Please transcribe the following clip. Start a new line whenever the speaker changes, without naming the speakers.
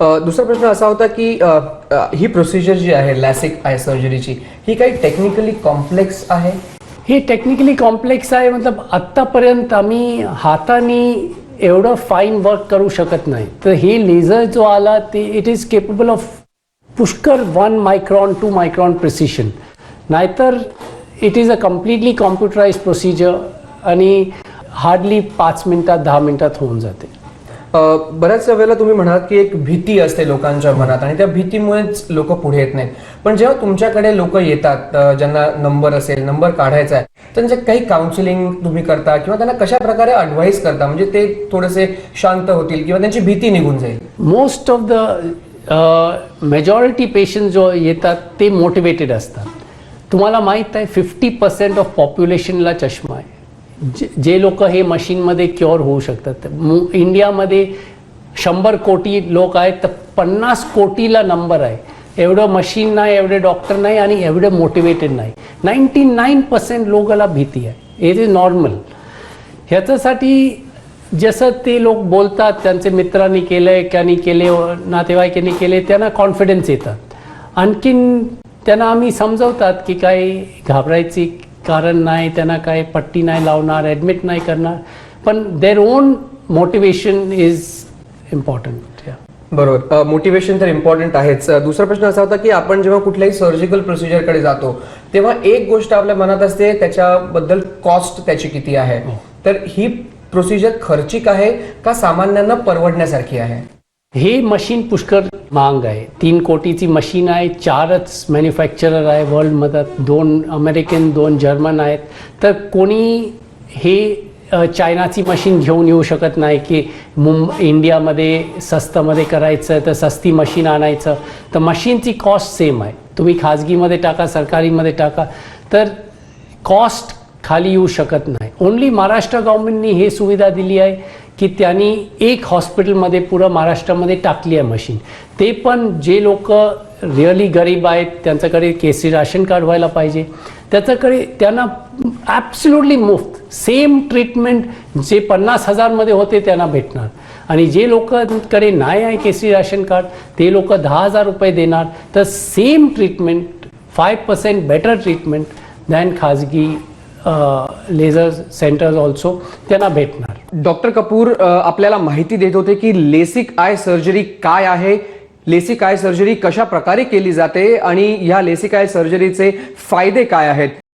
दुसरा प्रश्न असा होता की ही प्रोसिजर जी आहे लॅसिक आय सर्जरीची ही काही टेक्निकली कॉम्प्लेक्स आहे?
ही टेक्निकली कॉम्प्लेक्स आहे मतलब आत्तापर्यंत आम्ही हाताने एवढं फाईन वर्क करू शकत नाही. तर हे लेझर जो आला ते it is capable of Pushkar one micron two micron precision नाहीतर it is a completely computerise procedure आणि हार्डली पाच मिनटात दहा मिनटात होऊन जाते.
बऱ्याच वेळेला तुम्ही म्हणाल की एक भीती असते लोकांच्या मनात आणि त्या भीतीमुळेच लोक पुढे येत नाहीत. पण जेव्हा तुमच्याकडे लोक येतात ज्यांना नंबर असेल नंबर काढायचा आहे त्यांचे काही काउन्सिलिंग तुम्ही करता किंवा त्यांना कशा प्रकारे अडवाईस करता? म्हणजे ते थोडेसे शांत होतील किंवा त्यांची भीती निघून जाईल.
Most of the majority patient जो येतात ते मोटिवेटेड असतात. तुम्हाला माहीत आहे फिफ्टी पर्सेंट ऑफ पॉप्युलेशनला चष्मा आहे. जे जे लोक हे मशीनमध्ये क्युअर होऊ शकतात. इंडियामध्ये शंभर कोटी लोक आहेत तर पन्नास कोटीला नंबर आहे. एवढं मशीन नाही एवढे डॉक्टर नाही आणि एवढे मोटिवेटेड नाही. नाईन्टी नाईन पर्सेंट लोकाला भीती आहे. इट इज नॉर्मल ह्याच्यासाठी जसं ते लोक बोलतात त्यांचे मित्रांनी केलंय त्यांनी केले नातेवाईकांनी केले त्यांना कॉन्फिडन्स येतात आणखीन त्यांना आम्ही समजवतात की काही घाबरायची कारण नाही त्यांना काय पट्टी नाही लावणार ॲडमिट नाही करणार. पण their own motivation is important
बरोबर. मोटिवेशन तर इम्पॉर्टंट आहेच. दुसरा प्रश्न असा होता की आपण जेव्हा कुठल्याही सर्जिकल प्रोसिजरकडे जातो तेव्हा एक गोष्ट आपल्या मनात असते त्याच्याबद्दल कॉस्ट त्याची किती आहे? तर ही प्रोसिजर खर्चिक आहे का सामान्यांना परवडण्यासारखी आहे?
हे मशीन पुष्कळ महाग आहे. तीन कोटीची मशीन आहे चारच मॅन्युफॅक्चरर आहे वर्ल्डमध्ये दोन अमेरिकन दोन जर्मन आहेत. तर कोणी हे चायनाची मशीन घेऊन येऊ शकत नाही की मुंबई इंडियामध्ये स्वस्तमध्ये करायचं तर सस्ती मशीन आणायचं. तर मशीनची कॉस्ट सेम आहे. तुम्ही खाजगीमध्ये टाका सरकारीमध्ये टाका. तर कॉस्ट खाली येऊ शकत नाही. ओन्ली महाराष्ट्र गव्हर्मेंटनी हे सुविधा दिली आहे. की त्यांनी एक हॉस्पिटलमध्ये पुरं महाराष्ट्रामध्ये टाकली आहे मशीन. ते पण जे लोक रिअली गरीब आहेत त्यांच्याकडे केसी राशन कार्ड व्हायला पाहिजे. त्याच्याकडे त्यांना ॲब्सल्युटली मुफ्त सेम ट्रीटमेंट जे पन्नास हजारमध्ये होते त्यांना भेटणार. आणि जे लोकांकडे नाही आहे केसी राशन कार्ड ते लोक दहा हजार रुपये देणार. तर same treatment five percent better treatment than खाजगी लेझर सेंटर्स ऑल्सो त्यांना भेटणार.
डॉक्टर कपूर आपल्याला माहिती देत होते की लेसिक आय सर्जरी काय आहे लेसिक आय सर्जरी कशा प्रकारे केली जाते आणि ह्या लेसिक आय सर्जरीचे फायदे काय आहेत?